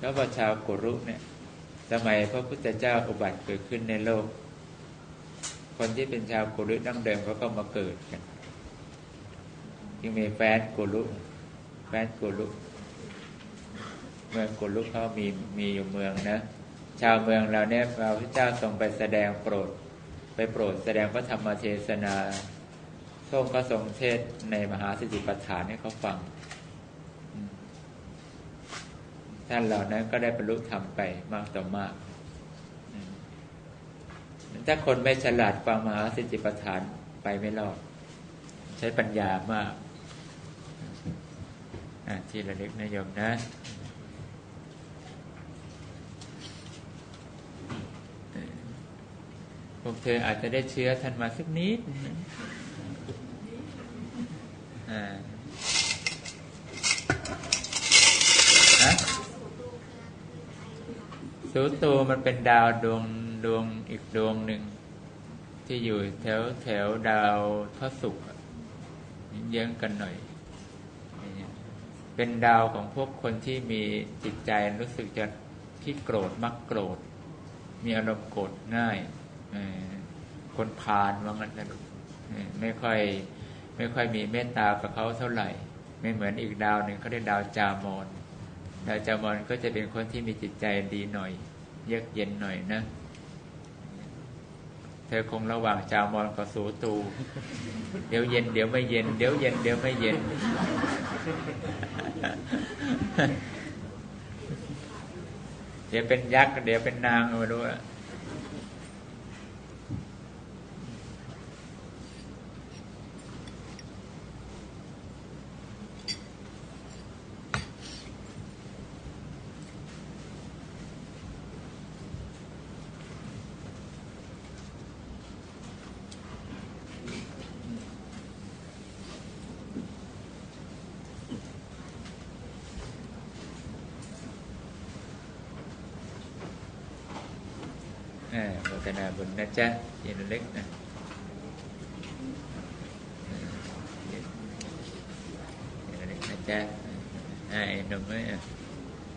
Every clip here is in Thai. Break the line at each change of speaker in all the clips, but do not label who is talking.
แล้วว่าชาวกุรุเนี่ยสมัยพระพุทธเจ้าอุบัติเกิดขึ้นในโลก คนที่เป็นชาวกุรุดั้งเดิมเขาก็มาเกิดกันยังมีแฟนกุรุแฟนกุรุเมืองกุรุเขามีมีอยู่เมืองนะ ชาวเมืองเราเนี่ยพระพุทธเจ้าทรงไปแสดงโปรด ไปโปรดแสดงพระธรรมเทศนาทรงก็ทรงเทศในมหาสติปัฏฐานให้เขาฟัง ท่านเหล่านั้นก็ได้บรรลุธรรมไปมากต่อมาก ถ้าคนไม่ฉลาดฟังมหาสติปัฏฐานไปไม่รอด ใช้ปัญญามากที่ระลึกนะโยมนะพวกเธออาจจะได้เชื้อท่านมาสักนิดนะอ่าฮะ สูตูมันเป็นดาวดวงดวงอีกดวงหนึ่ง ที่อยู่แถวแถวดาวทศุกร์เยื้องกันหน่อย เป็นดาวของพวกคนที่มีจิตใจรู้สึกจะที่โกรธมักโกรธ มีอารมณ์โกรธง่ายคนพาลว่างั้นนะลูกไม่ค่อย ไม่ค่อยมีเมตตากับเขาเท่าไหร่ ไม่เหมือนอีกดาวหนึ่งเขาเรียกดาวจามอน ดาวจามอนก็จะเป็นคนที่มีจิตใจดีหน่อย เยือกเย็นหน่อยนะ เธอคงระหว่างจามอนกับสูตู เดี๋ยวเย็นเดี๋ยวไม่เย็น เดี๋ยวเย็นเดี๋ยวไม่เย็น เดี๋ยวเป็นยักษ์เดี๋ยวเป็นนางไม่รู้อะโมทนาบุญนะจ๊ะเย็ นเล็กนะเย็นเล็กนะจ๊ะไอ้หนุ่มเอ้ย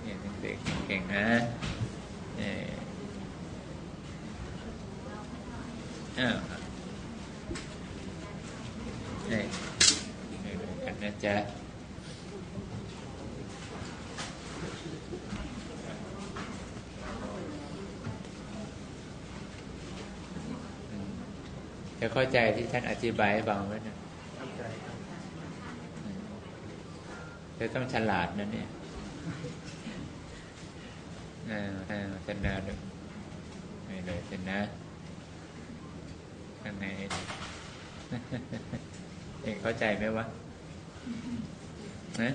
เย็นเด็กเก่งนะเอออ้าวเอ้ยกันนะ จะเข้าใจที่ท่านอธิบายให้ฟังไหมนะจะต้องฉลาดนะเนี่ยอ่าอ่าชนะดูไม่เลยชนะข้างในเองเข้าใจไหมวะนะ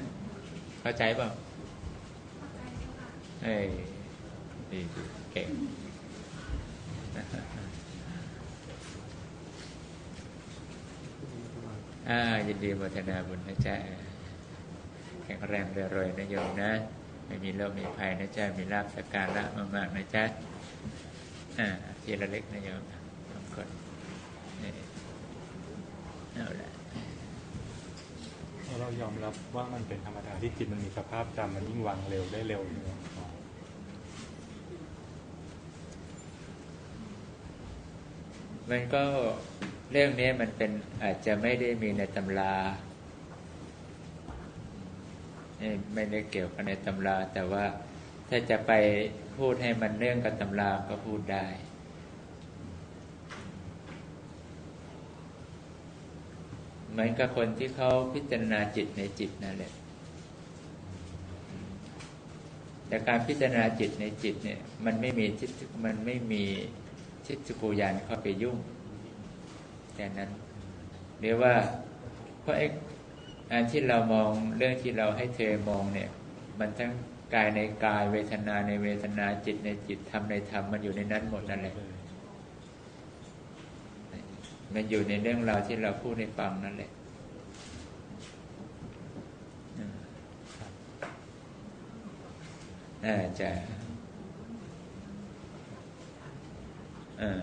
เข้าใจเปล่าเอ้ยดีเก่ง อ่ายินดีโมทนาบุญนะจ๊ะแข็งแรงรวยๆนะโยมนะ ไม่มีโรคมีภัยนะจ๊ะมีลาภสกการะมากๆนะจ๊ะอ่าทีละเล็กนะโยมบางคนเอาละ
เรายอมรับว่ามันเป็นธรรมดาที่จิตมันมีสภาพจำมันยิ่งวางเร็วได้เร็วอยู่
มันก็ เรื่องนี้มันเป็นอาจจะไม่ได้มีในตำราไม่ได้เกี่ยวกับในตำรา แต่ว่าถ้าจะไปพูดให้มันเรื่องกับตำราก็พูดได้ เหมือนกับคนที่เขาพิจารณาจิตในจิตนั่นแหละแต่การพิจารณาจิตในจิตเนี่ย มันไม่มีทิฏมันไม่มีทิฏฐิกุยานเข้าไปยุ่ง แค่นั้นหรือว่า เพราะไอ้อันที่เรามองเรื่องที่เราให้เธอมองเนี่ย มันทั้งกายในกายเวทนาในเวทนาจิตในจิตธรรมในธรรมมันอยู่ในนั้นหมดนั่นแหละมันอยู่ในเรื่องราวที่เราพูดในฟังนั่นแหละอ่าจะอ่า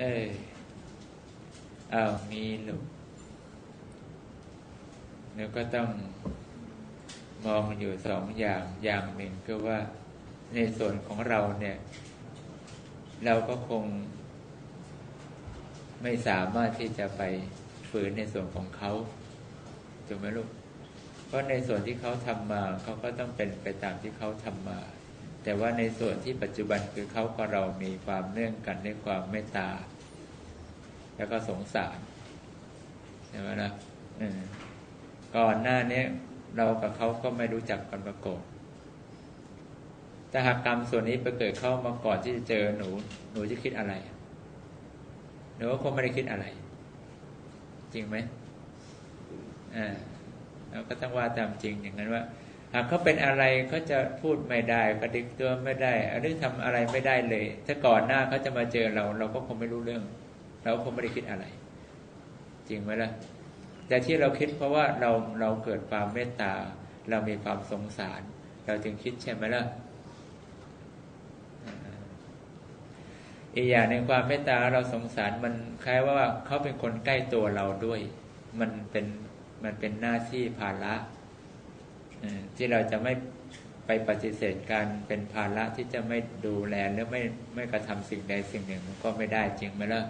เออเอามีลูกแล้วก็ต้องมองอยู่สองอย่างอย่างหนึ่งก็ว่าในส่วนของเราเนี่ย เราก็คง ไม่สามารถที่จะไปฝืนในส่วนของเขาถูกไหมลูก เพราะในส่วนที่เขาทำมา เขาก็ต้องเป็นไปตามที่เขาทำมา แต่ว่าในส่วนที่ปัจจุบันคือเขากับเรามีความเนื่องกันด้วยความเมตตา แล้วก็สงสารใช่ไหมนะอก่อนหน้านี้เรากับเขาก็ไม่รู้จักกันมาก่อนแต่หากกรรมส่วนนี้ไปเกิดเข้ามาก่อนที่จะเจอหนู หนูจะคิดอะไรหนูก็คงไม่ได้คิดอะไร จริงไหมอ่าเราก็ต้องว่าตามจริงอย่างนั้นว่า หากเขาเป็นอะไรเขาจะพูดไม่ได้กระดิกตัวไม่ได้หรือทำอะไรไม่ได้เลย ถ้าก่อนหน้าเขาจะมาเจอเรา เราก็คงไม่รู้เรื่อง เราคงไม่ได้คิดอะไร จริงไหมล่ะ แต่ที่เราคิดเพราะว่าเราเราเกิดความเมตตา เรามีความสงสาร เราจึงคิดใช่ไหมล่ะอีกอย่างในความเมตตาเราสงสารมันคล้ายว่าเขาเป็นคนใกล้ตัวเราด้วย มันเป็นมันเป็นหน้าที่ภาระ ที่เราจะไม่ไปปฏิเสธการเป็นภาระที่จะไม่ดูแลหรือไม่ไม่กระทำสิ่งใดสิ่งหนึ่งมันก็ไม่ได้จริงไหมล่ะ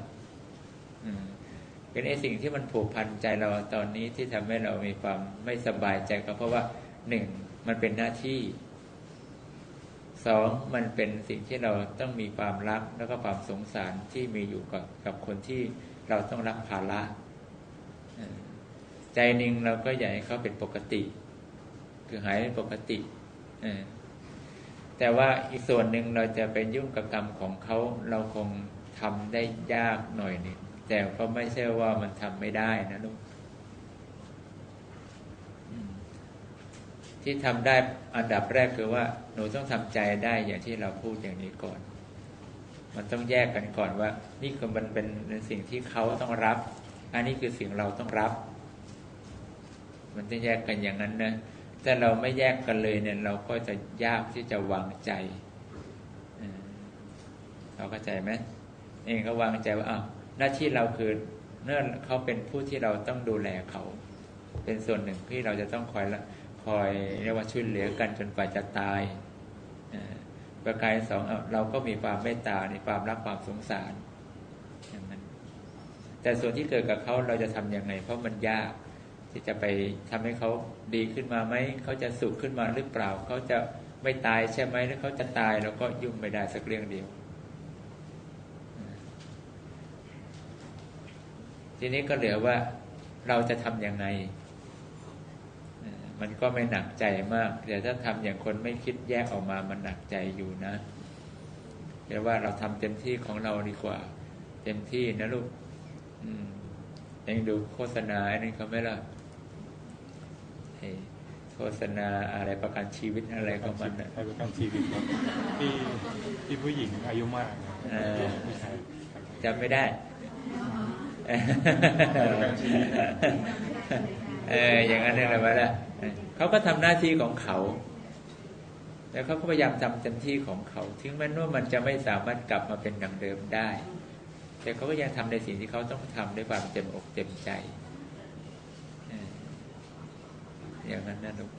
เป็นไอ้สิ่งที่มันผูกพันใจเราตอนนี้ที่ทำให้เรามีความไม่สบายใจก็เพราะว่าหนึ่งมันเป็นหน้าที่สองมันเป็นสิ่งที่เราต้องมีความรักแล้วก็ความสงสารที่มีอยู่กับกับคนที่เราต้องรับภาระใจหนึ่งเราก็อยากให้เขาเป็นปกติ คือหายเป็นปกติแต่ว่าอีกส่วนหนึ่งเราจะไปยุ่งกับกรรมของเขาเราคงทำได้ยากหน่อยนึงแต่ก็ไม่ใช่ว่ามันทำไม่ได้นะลูกที่ทำได้อันดับแรกคือว่า หนูต้องทำใจได้อย่างที่เราพูดอย่างนี้ก่อน มันต้องแยกกันก่อนว่า นี่คือมันเป็นสิ่งที่เขาต้องรับ อันนี้คือสิ่งเราต้องรับ มันต้องแยกกันอย่างนั้นนะ ถ้าเราไม่แยกกันเลยเนี่ย เราก็จะยากที่จะวางใจเราเข้าใจไหมเองก็วางใจว่าอ้าวหน้าที่เราคือเนื่อเขาเป็นผู้ที่เราต้องดูแลเขา เป็นส่วนหนึ่งที่เราจะต้องคอยละคอยเรียกว่าช่วยเหลือกันจนกว่าจะตายประการสองเราก็มีความเมตตาในความรักความสงสารแต่ส่วนที่เกิดกับเขาเราจะทํำยังไง เพราะมันยาก ที่จะไปทำให้เขาดีขึ้นมาไหมเขาจะสุขขึ้นมาหรือเปล่า เขาจะไม่ตายใช่ไหมหรือเขาจะตายเราก็ยุ่งไม่ได้สักเรื่องเดียว ทีนี้ก็เหลือว่าเราจะทำยังไง มันก็ไม่หนักใจมากแต่ถ้าทำอย่างคนไม่คิดแยกออกมามันหนักใจอยู่นะแต่ว่าเราทำเต็มที่ของเราดีกว่า เต็มที่นะลูกอืมยังดูโฆษณาอันนี้เขาไม่ละ โฆษณาอะไรประกันชีวิตอะไรของมันนะ
ประกันชีวิตครับที่ที่ผู้หญิงอายุมาก
จำไม่ได้เอออย่างนั้นนี่แหละวะล่ะเขาก็ทำหน้าที่ของเขาแต่เขาก็พยายามทำเต็มที่ของเขา ถึงแม้ว่ามันจะไม่สามารถกลับมาเป็นดังเดิมได้ แต่เขาก็ยังทำในสิ่งที่เขาต้องทำด้วยความเต็มอกเต็มใจ อย่างนั้นนะลูก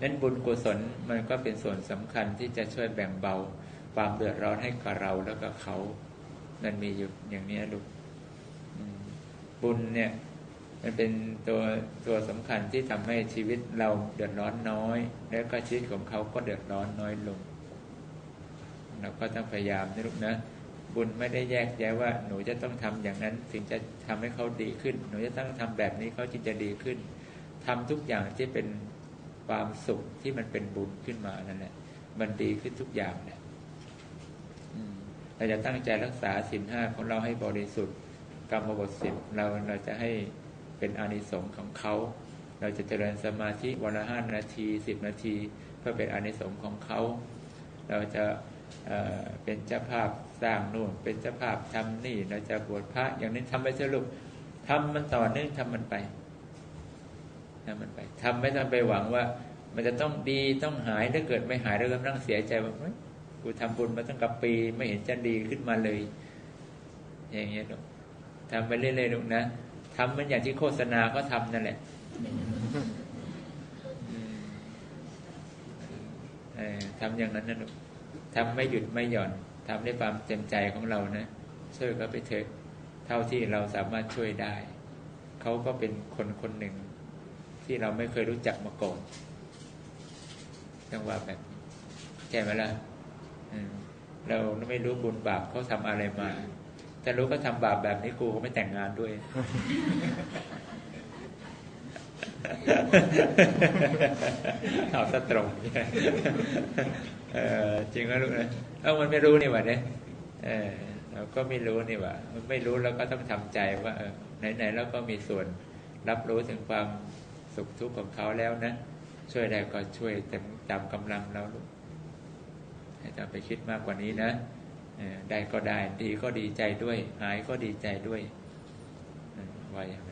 นั้นบุญกุศลมันก็เป็นส่วนสำคัญที่จะช่วยแบ่งเบา ความเดือดร้อนให้กับเราแล้วก็เขา มันมีอยู่อย่างนี้ลูกบุญเนี่ย มันเป็นตัวตัวสำคัญที่ทำให้ชีวิตเราเดือดร้อนน้อย แล้วก็ชีวิตของเขาก็เดือดร้อนน้อยลงเราก็ต้องพยายามนะลูกนะบุญไม่ได้แยกแยะว่าหนูจะต้องทำอย่างนั้นถึงจะทำให้เขาดีขึ้น หนูจะต้องทำแบบนี้เขาจึงจะดีขึ้น ทำทุกอย่างที่เป็นความสุขที่มันเป็นบุญขึ้นมานั่นแหละมันดีขึ้นทุกอย่างเนี่ยเราจะตั้งใจรักษาสินห้าของเราให้บริสุทธิ์กรรมบทสิบเราเราจะให้เป็นอานิสงส์ของเขาเราจะเจริญสมาธิวันละห้านาทีสิบนาที เพื่อเป็นอานิสงส์ของเขา เราจะเเป็นเจ้าภาพสร้างนู่น เป็นเจ้าภาพทำนี่ เราจะบวชพระอย่างนี้ทำไปสรุปทำมันต่อเนื่องทำมันไป ทำมันไปทำไม่ต้องไปหวังว่า มันจะต้องดีต้องหายถ้าเกิดไม่หายเราก็นั่งเสียใจว่ากูทำบุญมาตั้งกับปีไม่เห็นจะดีขึ้นมาเลย อย่างเงี้ยลูกทำไปเรื่อยๆลูกนะทำเหมันอย่างที่โฆษณาก็ทำนั่นแหละอืมเออทำอย่างนั้นนะลูกทำไม่หยุดไม่หย่อนทำด้วยความเต็มใจของเรานะช่วยเขาไปเถอะเท่าที่เราสามารถช่วยได้ เขาก็เป็นคนคนหนึ่ง ที่เราไม่เคยรู้จักมาก่อนต้องว่าแบบใช่ไหมล่ะเราไม่รู้บุญบาปเขาทำอะไรมาแต่รู้ก็ทำบาปแบบนี้กูก็ไม่แต่งงานด้วย เอาซะตรงเออจริงไหมลูกนะเอ้ามันไม่รู้นี่หว่าเนี่ยเออเราก็ไม่รู้นี่หว่ามันไม่รู้เราก็ต้องทำใจว่าเออไหนๆเราก็มีส่วนรับรู้ถึงความ สุขทุกข์ของเขาแล้วนะ ช่วยได้ก็ช่วยเต็มตามกำลังเราลูกให้ต้องไปคิดมากกว่านี้นะได้ก็ได้ดีก็ดีใจด้วย หายก็ดีใจด้วยไว่าอย่างนั้